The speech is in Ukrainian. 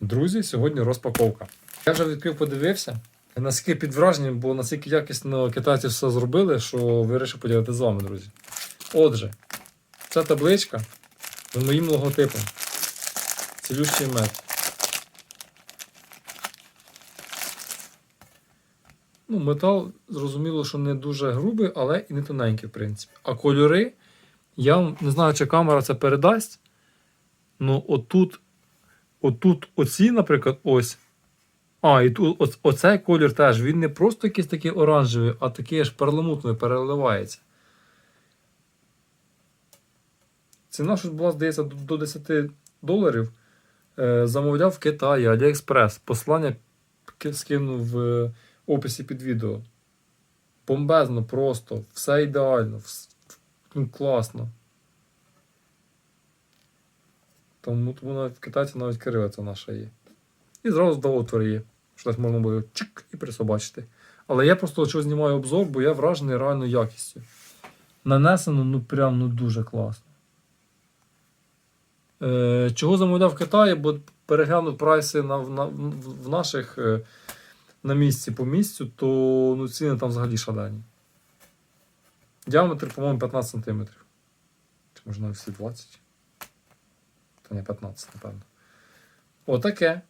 Друзі, сьогодні розпаковка. Я вже відкрив, подивився. Наскільки під враженням, бо наскільки якісно китайці все зробили, що вирішив поділитися з вами, друзі. Отже, ця табличка з моїм логотипом. Цілющий мед. Ну, метал, зрозуміло, що не дуже грубий, але і не тоненький, в принципі. А кольори, я не знаю, чи камера це передасть. Ну, отут, отут, оці, наприклад, ось. А, і тут оц- оцей колір теж. Він не просто якийсь такий оранжевий, а такий аж перламутний, переливається. Ціна щось була, здається, до до 10 доларів. Е, замовляв в Китаї, Аліекспрес. Послання скинув в описі під відео. Бомбезно, просто, все ідеально, ну, класно. Тому, тому навіть китайці навіть кирилиця наша є. І зразу до отвори є. Що так можна буде чик і присобачити. Але я просто чого знімаю обзор, бо я вражений реальною якістю. Нанесено ну прям ну дуже класно. Е, чого замовляв в Китаї, бо переглянув прайси на, на, в наших е, на місці по місцю, то ну, ціни там взагалі шалені. Діаметр, по-моєму, 15 см. Чи може навіть всі 20? Та не 15, напевно. Отаке.